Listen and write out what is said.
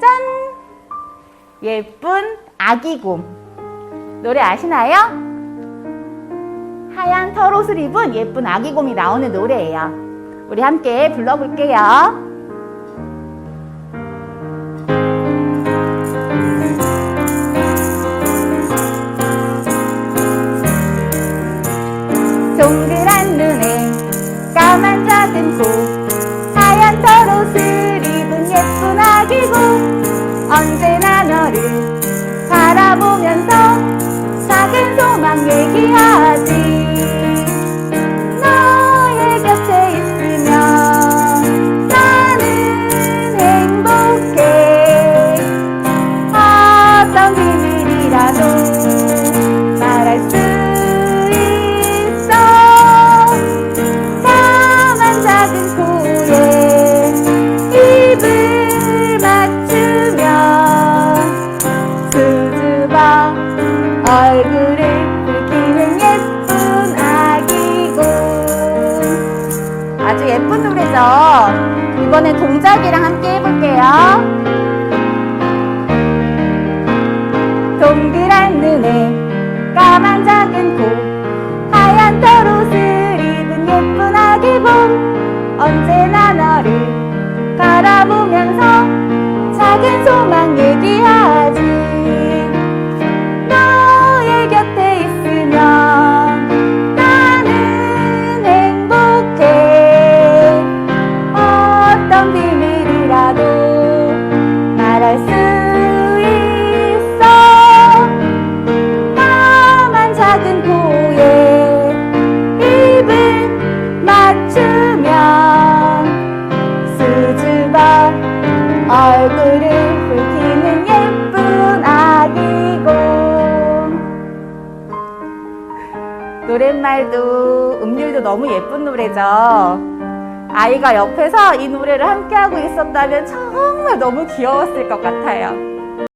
짠! 예쁜 아기곰. 노래 아시나요? 하얀 털옷을 입은 예쁜 아기곰이 나오는 노래예요. 우리 함께 불러볼게요. 얘기하지. 너의 곁에 있으면 나는 행복해. 어떤 비밀이라도 말할 수 있어. 까만 작은 코에 입을 맞추며 수줍어 얼굴 노래죠 이번엔 동작이랑 함께 해볼게요. 동그란 눈에 까만 작은 코 하얀 털옷을 입은 예쁜 아기봄. 언제나 너를 바라보면서 작은 소망 얘기하 노랫말도 음률도 너무 예쁜 노래죠. 아이가 옆에서 이 노래를 함께하고 있었다면 정말 너무 귀여웠을 것 같아요